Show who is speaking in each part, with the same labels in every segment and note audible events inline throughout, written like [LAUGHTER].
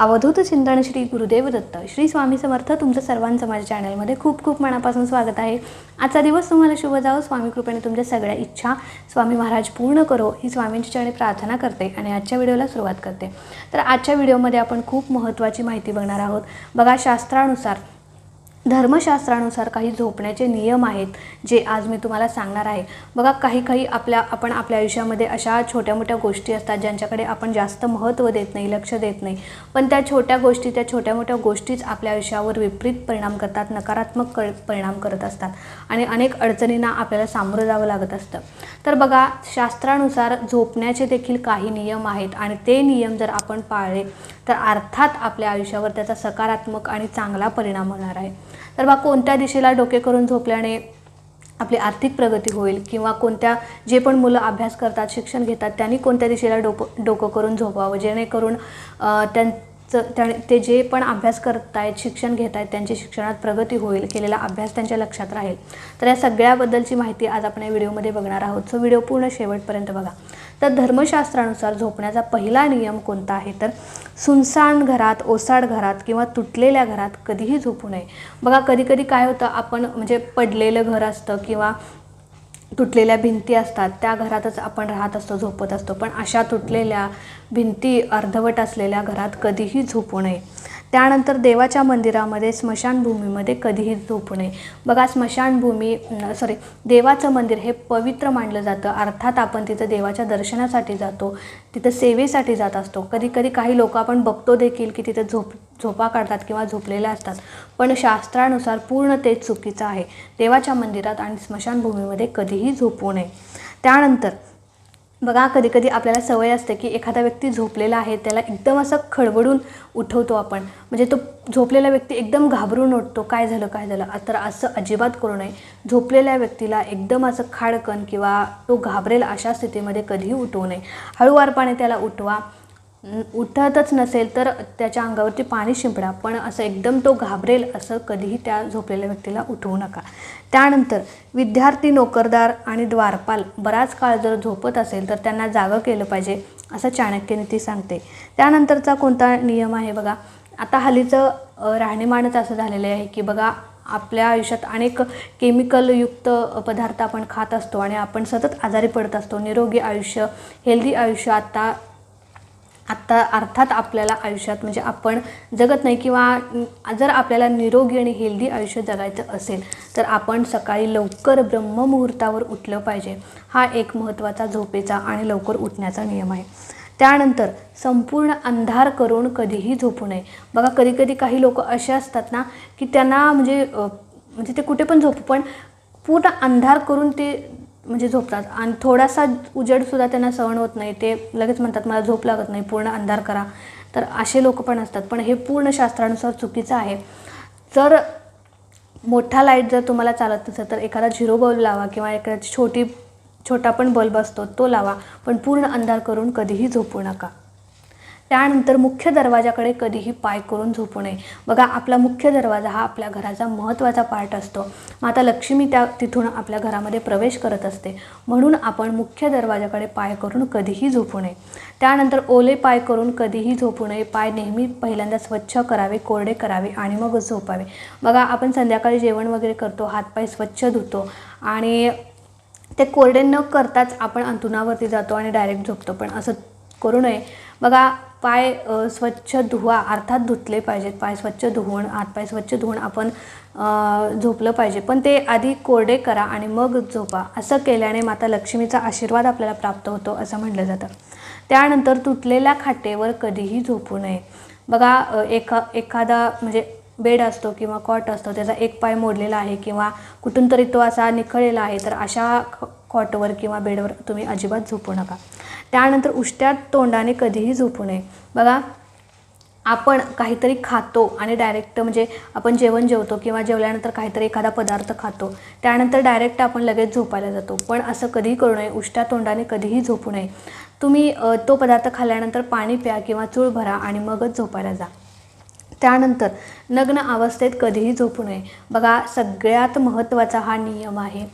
Speaker 1: अवधूत चिंतन श्री गुरुदेव दत्त. श्री स्वामी समर्थ तुमचं सर्वांचं माझ्या चॅनलमध्ये खूप खूप मनापासून स्वागत आहे. आजचा दिवस तुम्हाला शुभ जावो. स्वामी कृपेने तुमच्या सगळ्या इच्छा स्वामी महाराज पूर्ण करो. ही स्वामींची चरणी प्रार्थना करते आणि आजच्या व्हिडिओला सुरुवात करते. तर आजच्या व्हिडिओमध्ये आपण खूप महत्त्वाची माहिती बघणार आहोत. बघा शास्त्रानुसार धर्मशास्त्रानुसार काही झोपण्याचे नियम आहेत जे आज मी तुम्हाला सांगणार आहे. बघा काही काही आपल्या आपण आपल्या आयुष्यामध्ये अशा छोट्या मोठ्या गोष्टी असतात ज्यांच्याकडे आपण जास्त महत्त्व देत नाही लक्ष देत नाही. पण त्या छोट्या गोष्टी त्या छोट्या मोठ्या गोष्टीच आपल्या आयुष्यावर विपरीत परिणाम करतात नकारात्मक कर परिणाम करत असतात आणि अनेक अडचणींना आपल्याला सामोरं जावं लागत असतं. तर बघा शास्त्रानुसार झोपण्याचे देखील काही नियम आहेत आणि ते नियम जर आपण पाळले तर अर्थात आपल्या आयुष्यावर त्याचा सकारात्मक आणि चांगला परिणाम होणार आहे. तर बा कोणत्या दिशेला डोके करून झोपल्याने आपली आर्थिक प्रगती होईल किंवा कोणत्या जे पण मुलं अभ्यास करतात शिक्षण घेतात त्यांनी कोणत्या दिशेला डोकं डोकं करून झोपावं? जेणेकरून त्यांचं त्या ते जे पण अभ्यास करत आहेत शिक्षण घेत आहेत त्यांची शिक्षणात प्रगती होईल केलेला अभ्यास त्यांच्या लक्षात राहील. तर या सगळ्याबद्दलची माहिती आज आपण या व्हिडिओमध्ये बघणार आहोत. सो व्हिडिओ पूर्ण शेवटपर्यंत बघा. तर धर्मशास्त्रानुसार झोपण्याचा पहिला नियम कोणता आहे? तर सुनसान घरात ओसाड घरात किंवा तुटलेल्या घरात कधीही झोपू नये. बघा कधी कधी काय होतं आपण म्हणजे पडलेलं घर असतं किंवा तुटलेल्या भिंती असतात त्या घरातच आपण राहत असतो झोपत असतो. पण अशा तुटलेल्या भिंती अर्धवट असलेल्या घरात कधीही झोपू नये. त्यानंतर देवाच्या मंदिरामध्ये स्मशानभूमीमध्ये कधीही झोपू नये. बघा स्मशानभूमी सॉरी देवाचं मंदिर हे पवित्र मानलं जातं. अर्थात आपण तिथं देवाच्या दर्शनासाठी जातो तिथं सेवेसाठी जात असतो. कधी कधी काही लोक आपण बघतो देखील की तिथं झोप झोपा काढतात किंवा झोपलेल्या असतात. पण शास्त्रानुसार पूर्ण तेच चुकीचं आहे. देवाच्या मंदिरात आणि स्मशानभूमीमध्ये कधीही झोपू नये. त्यानंतर बघा कधी कधी आपल्याला सवय असते की एखादा व्यक्ती झोपलेला आहे त्याला एकदम असं खडबडून उठवतो आपण. म्हणजे तो झोपलेला व्यक्ती एकदम घाबरून उठतो काय झालं काय झालं? तर असं अजिबात करू नये. झोपलेल्या व्यक्तीला एकदम असं खाडकन किंवा तो घाबरेल अशा स्थितीमध्ये कधीही उठवू नये. हळूवारपणे त्याला उठवा. उठतच नसेल तर त्याच्या अंगावरती पाणी शिंपडा पण असं एकदम तो घाबरेल असं कधीही त्या झोपलेल्या व्यक्तीला उठवू नका. त्यानंतर विद्यार्थी नोकरदार आणि द्वारपाल बराच काळ जर झोपत असेल तर त्यांना जागं केलं पाहिजे असं चाणक्यनीती सांगते. त्यानंतरचा कोणता नियम आहे बघा? आता हल्लीचं राहणीमानच असं झालेलं आहे की बघा आपल्या आयुष्यात अनेक केमिकलयुक्त पदार्थ आपण खात असतो आणि आपण सतत आजारी पडत असतो. निरोगी आयुष्य हेल्दी आयुष्य आत्ता आत्ता अर्थात आपल्याला आयुष्यात म्हणजे आपण जगत नाही किंवा जर आपल्याला निरोगी आणि हेल्दी आयुष्य जगायचं असेल तर आपण सकाळी लवकर ब्रह्ममुहूर्तावर उठलं पाहिजे. हा एक महत्त्वाचा झोपेचा आणि लवकर उठण्याचा नियम आहे. त्यानंतर संपूर्ण अंधार करून कधीही झोपू नये. बघा कधी कधी काही लोक असे असतात ना की त्यांना म्हणजे म्हणजे ते कुठे पण झोपू पण पूर्ण अंधार करून ते म्हणजे झोपतात. आणि थोडासा उजेडसुद्धा त्यांना सहन होत नाही. ते लगेच म्हणतात मला झोप लागत नाही पूर्ण अंधार करा. तर असे लोक पण असतात. पण हे पूर्ण शास्त्रानुसार चुकीचं आहे. जर मोठा लाइट जर तुम्हाला चालत नसेल तर एखादा झिरो बल्ब लावा किंवा एखादा छोटी छोटा पण बल्ब असतो तो लावा. पण पूर्ण अंधार करून कधीही झोपू नका. त्यानंतर मुख्य दरवाजाकडे कधीही पाय करून झोपू नये. बघा आपला मुख्य दरवाजा हा आपल्या घराचा महत्त्वाचा पार्ट असतो. माता लक्ष्मी त्या तिथून आपल्या घरामध्ये प्रवेश करत असते. म्हणून आपण मुख्य दरवाजाकडे पाय करून कधीही झोपू नये. त्यानंतर ओले पाय करून कधीही झोपू नये. पाय नेहमी पहिल्यांदा स्वच्छ करावे कोरडे करावे आणि मगच झोपावे. बघा आपण संध्याकाळी जेवण वगैरे करतो हातपाय स्वच्छ धुतो आणि ते कोरडे न करताच आपण अंथरुणावरती जातो आणि डायरेक्ट झोपतो. पण असं करू नये. बघा पाय स्वच्छ धुवा अर्थात धुतले पाहिजेत. पाय स्वच्छ धुवून हातपाय स्वच्छ धुवून आपण झोपलं पाहिजे. पण ते आधी कोरडे करा आणि मग झोपा. असं केल्याने माता लक्ष्मीचा आशीर्वाद आपल्याला प्राप्त होतो असं म्हटलं जातं. त्यानंतर तुटलेल्या खाटेवर कधीही झोपू नये. बघा एका एखादा म्हणजे बेड असतो किंवा कॉट असतो त्याचा एक पाय मोडलेला आहे किंवा कुठून तरी तो असा निखळलेला आहे तर अशा कॉटवर किंवा बेडवर तुम्ही अजिबात झोपू नका. त्यानंतर उष्ट्या तोंडाने कधीही झोपू नये. बघा आपण काहीतरी खातो आणि डायरेक्ट म्हणजे आपण जेवण जेवतो किंवा जेवल्यानंतर काहीतरी एखादा पदार्थ खातो त्यानंतर डायरेक्ट आपण लगेच झोपायला जातो. पण असं कधीही करू नये उष्ट्या तोंडाने कधीही झोपू नये. तुम्ही तो पदार्थ खाल्ल्यानंतर पाणी प्या किंवा चूळ भरा आणि मगच झोपायला जा. त्यानंतर नग्न अवस्थेत कधीही झोपू नये. बघा सगळ्यात महत्त्वाचा हा नियम आहे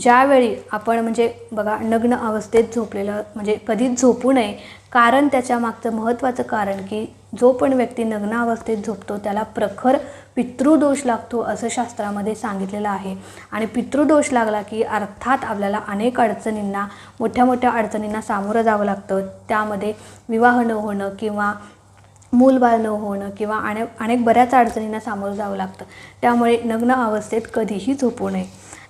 Speaker 1: ज्यावेळी आपण म्हणजे बघा नग्न अवस्थेत झोपलेलं म्हणजे कधीच झोपू नये कारण त्याच्या मागचं महत्त्वाचं कारण की जो पण व्यक्ती नग्न अवस्थेत झोपतो त्याला प्रखर पितृदोष लागतो असं शास्त्रामध्ये सांगितलेलं आहे. आणि पितृदोष लागला की अर्थात आपल्याला अनेक अडचणींना मोठ्या मोठ्या अडचणींना सामोरं जावं लागतं. त्यामध्ये विवाह न होणं किंवा मूलबाळ न होणं किंवा अनेक अनेक बऱ्याच अडचणींना सामोरं जावं लागतं. त्यामुळे नग्न अवस्थेत कधीही झोपू नये.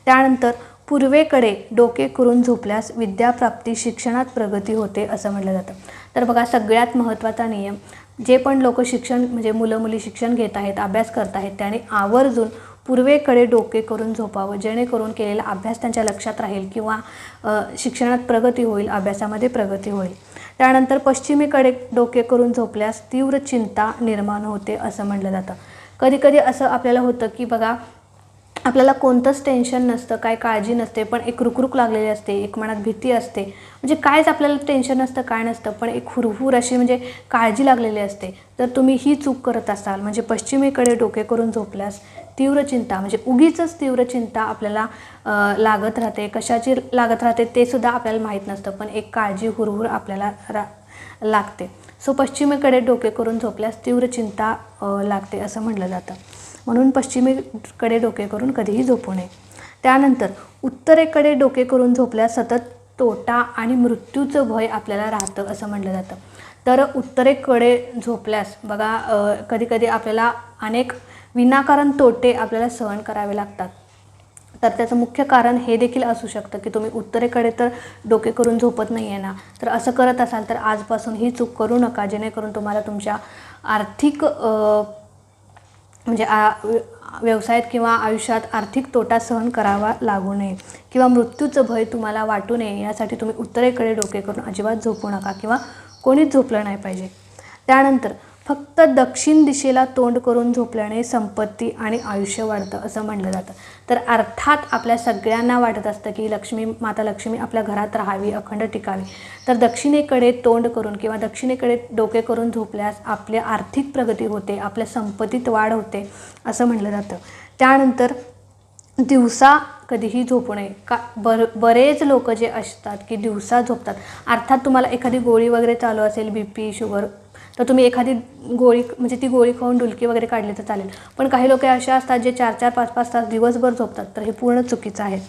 Speaker 1: त्यानंतर पूर्वेकडे डोके करून झोपल्यास विद्याप्राप्ती शिक्षणात प्रगती होते असं म्हटलं जातं. तर बघा सगळ्यात महत्त्वाचा नियम जे पण लोक शिक्षण म्हणजे मुलं मुली शिक्षण घेत आहेत अभ्यास करत आहेत त्याने आवर्जून पूर्वेकडे डोके करून झोपावं जेणेकरून केलेला अभ्यास त्यांच्या लक्षात राहील किंवा शिक्षणात प्रगती होईल अभ्यासामध्ये प्रगती होईल. त्यानंतर पश्चिमेकडे डोके करून झोपल्यास तीव्र चिंता निर्माण होते असं म्हटलं जातं. कधीकधी असं आपल्याला होतं की बघा आपल्याला कोणतंच टेन्शन नसतं काय काळजी नसते पण एक रुकरुक लागलेली असते एक मनात भीती असते. म्हणजे कायच आपल्याला टेन्शन नसतं काय नसतं पण एक हुरहुर अशी म्हणजे काळजी लागलेली असते. तर तुम्ही ही चूक करत असाल म्हणजे पश्चिमेकडे डोके करून झोपल्यास तीव्र चिंता म्हणजे उगीचच तीव्र चिंता आपल्याला लागत राहते. कशाची लागत राहते ते सुद्धा आपल्याला माहीत नसतं पण एक काळजी हुरहुर आपल्याला रा लागते. सो पश्चिमेकडे डोके करून झोपल्यास तीव्र चिंता लागते असं म्हटलं जातं. म्हणून पश्चिमेकडे डोके करून कधीही झोपू नये. त्यानंतर उत्तरेकडे डोके करून झोपल्यास सतत तोटा आणि मृत्यूचं भय आपल्याला राहतं असं म्हटलं जातं. तर उत्तरेकडे झोपल्यास बघा कधीकधी आपल्याला अनेक विनाकारण तोटे आपल्याला सहन करावे लागतात. तर त्याचं मुख्य कारण हे देखील असू शकतं की तुम्ही उत्तरेकडे तर डोके करून झोपत नाही आहे ना. तर असं करत असाल तर आजपासून ही चूक करू नका जेणेकरून तुम्हाला तुमच्या आर्थिक म्हणजे आ व्यवसायात किंवा आयुष्यात आर्थिक तोटा सहन करावा लागू नये. किंवा मृत्यूचं भय तुम्हाला वाटू नये यासाठी तुम्ही उत्तरेकडे डोके करून अजिबात झोपू नका किंवा कोणीच झोपलं नाही पाहिजे. त्यानंतर फक्त दक्षिण दिशेला तोंड करून झोपल्याने संपत्ती आणि आयुष्य वाढतं असं म्हणलं जातं. तर अर्थात आपल्या सगळ्यांना वाटत असतं की लक्ष्मी माता लक्ष्मी आपल्या घरात राहावी अखंड टिकावी. तर दक्षिणेकडे तोंड करून किंवा दक्षिणेकडे डोके करून झोपल्यास आपली आर्थिक प्रगती होते आपल्या संपत्तीत वाढ होते असं म्हणलं जातं. त्यानंतर दिवसा कधीही झोपू नये. का बर बरेच लोक जे असतात की दिवसा झोपतात. अर्थात तुम्हाला एखादी गोळी वगैरे चालू असेल बी पी शुगर तर तुम्ही एखादी गोळी म्हणजे ती गोळी खाऊन डुलकी वगैरे काढली तर चालेल. पण काही लोक असे असतात जे चार चार पाच पाच तास दिवसभर झोपतात तर हे पूर्ण चुकीचं आहे.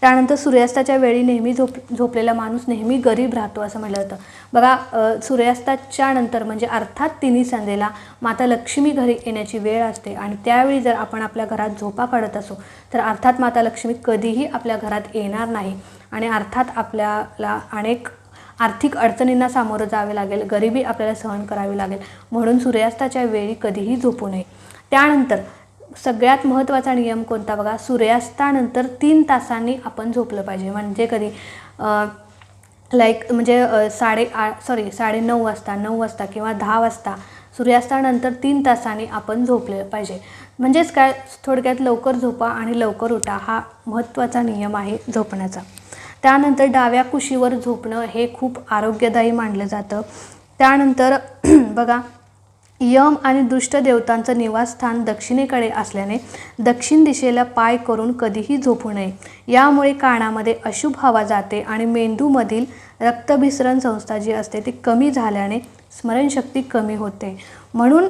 Speaker 1: त्यानंतर सूर्यास्ताच्या वेळी नेहमी झोप झोपलेला माणूस नेहमी गरीब राहतो असं म्हटलं जातं. बघा सूर्यास्ताच्या नंतर म्हणजे अर्थात तिन्ही संध्येला माता लक्ष्मी घरी येण्याची वेळ असते आणि त्यावेळी जर आपण आपल्या घरात झोपा काढत असू तर अर्थात माता लक्ष्मी कधीही आपल्या घरात येणार नाही. आणि अर्थात आपल्याला अनेक आर्थिक अडचणींना सामोरं जावे लागेल गरिबी आपल्याला सहन करावी लागेल. म्हणून सूर्यास्ताच्या वेळी कधीही झोपू नये. त्यानंतर सगळ्यात महत्त्वाचा नियम कोणता बघा? सूर्यास्तानंतर तीन तासांनी आपण झोपलं पाहिजे. म्हणजे कधी? लाईक म्हणजे साडे आ सॉरी साडे नऊ वाजता नऊ वाजता किंवा दहा वाजता सूर्यास्तानंतर तीन तासांनी आपण झोपले पाहिजे. म्हणजेच काय? थोडक्यात लवकर झोपा आणि लवकर उठा हा महत्त्वाचा नियम आहे झोपण्याचा. त्यानंतर डाव्या कुशीवर झोपणं हे खूप आरोग्यदायी मानलं जातं. त्यानंतर [CLEARS THROAT] बघा यम आणि दुष्ट देवतांचं निवासस्थान दक्षिणेकडे असल्याने दक्षिण दिशेला पाय करून कधीही झोपू नये. यामुळे कानामध्ये अशुभ हवा जाते आणि मेंदूमधील रक्तभिसरण संस्था जी असते ती कमी झाल्याने स्मरणशक्ती कमी होते. म्हणून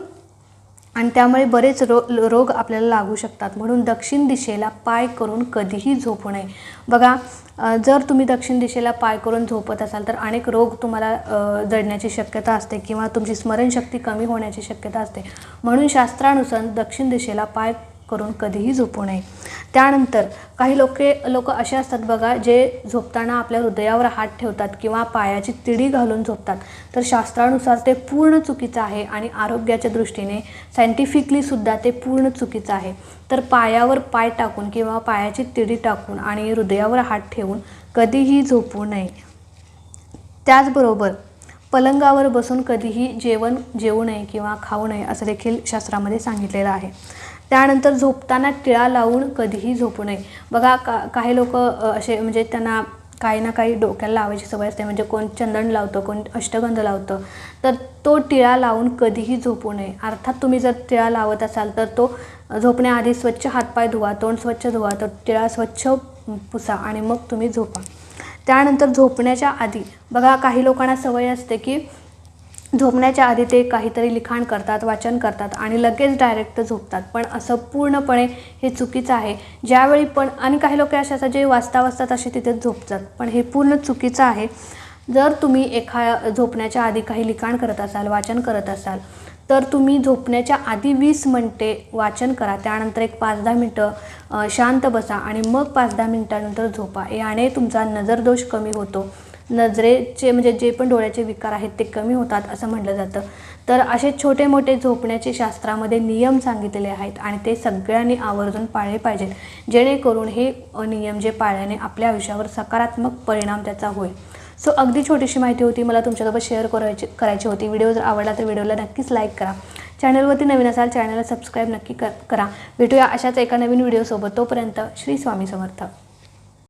Speaker 1: आणि त्यामुळे बरेच रो रोग आपल्याला लागू शकतात. म्हणून दक्षिण दिशेला पाय करून कधीही झोपू नये. बघा जर तुम्ही दक्षिण दिशेला पाय करून झोपत असाल तर अनेक रोग तुम्हाला जडण्याची शक्यता असते किंवा तुमची स्मरणशक्ती कमी होण्याची शक्यता असते. म्हणून शास्त्रानुसार दक्षिण दिशेला पाय करून कधीही झोपू नये. त्यानंतर काही लोके लोक असे असतात बघा जे झोपताना आपल्या हृदयावर हात ठेवतात किंवा पायाची तिडी घालून झोपतात. तर शास्त्रानुसार ते पूर्ण चुकीचं आहे आणि आरोग्याच्या दृष्टीने सायंटिफिकली सुद्धा ते पूर्ण चुकीचं आहे. तर पायावर पाय टाकून किंवा पायाची तिडी टाकून आणि हृदयावर हात ठेवून कधीही झोपू नये. त्याचबरोबर पलंगावर बसून कधीही जेवण जेवू नये किंवा खाऊ नये असं देखील शास्त्रामध्ये सांगितलेलं आहे. त्यानंतर झोपताना टिळा लावून कधीही झोपू नये. बघा का काही लोक असे म्हणजे त्यांना काही ना काही डोक्याला लावायची सवय असते. म्हणजे कोण चंदन लावतं कोण अष्टगंध लावतं. तर तो टिळा लावून कधीही झोपू नये. अर्थात तुम्ही जर टिळा लावत असाल तर तो झोपण्याआधी स्वच्छ हातपाय धुवा तोंड स्वच्छ धुवा तो टिळा स्वच्छ पुसा आणि मग तुम्ही झोपा. त्यानंतर झोपण्याच्या आधी बघा काही लोकांना सवय असते की झोपण्याच्या आधी ते काहीतरी लिखाण करतात वाचन करतात आणि लगेच डायरेक्ट झोपतात. पण असं पूर्णपणे हे चुकीचं आहे. ज्यावेळी पण आणि काही लोक असे असतात जे वाचता वाचतात असे तिथेच झोपतात. पण हे पूर्ण चुकीचं आहे. जर तुम्ही एखा झोपण्याच्या आधी काही लिखाण करत असाल वाचन करत असाल तर तुम्ही झोपण्याच्या आधी वीस मिनटे वाचन करा. त्यानंतर एक पाच दहा मिनटं शांत बसा आणि मग पाच दहा मिनटानंतर झोपा. याने तुमचा नजरदोष कमी होतो. नजरेचे म्हणजे जे पण डोळ्याचे विकार आहेत ते कमी होतात असं म्हटलं जातं. तर असे छोटे मोठे झोपण्याचे शास्त्रामध्ये नियम सांगितलेले आहेत आणि ते सगळ्यांनी आवर्जून पाळले पाहिजेत. जेणेकरून हे नियम जे पाळल्याने आपल्या आयुष्यावर सकारात्मक परिणाम त्याचा होईल. सो अगदी छोटीशी माहिती होती. मला तुमच्यासोबत शेअर करायची करायची होती. व्हिडिओ जर आवडला तर व्हिडिओला नक्कीच लाईक करा. चॅनलवरती नवीन असाल चॅनलला सबस्क्राईब नक्की कर करा. भेटूया अशाच एका नवीन व्हिडिओसोबत तोपर्यंत श्री स्वामी समर्थ.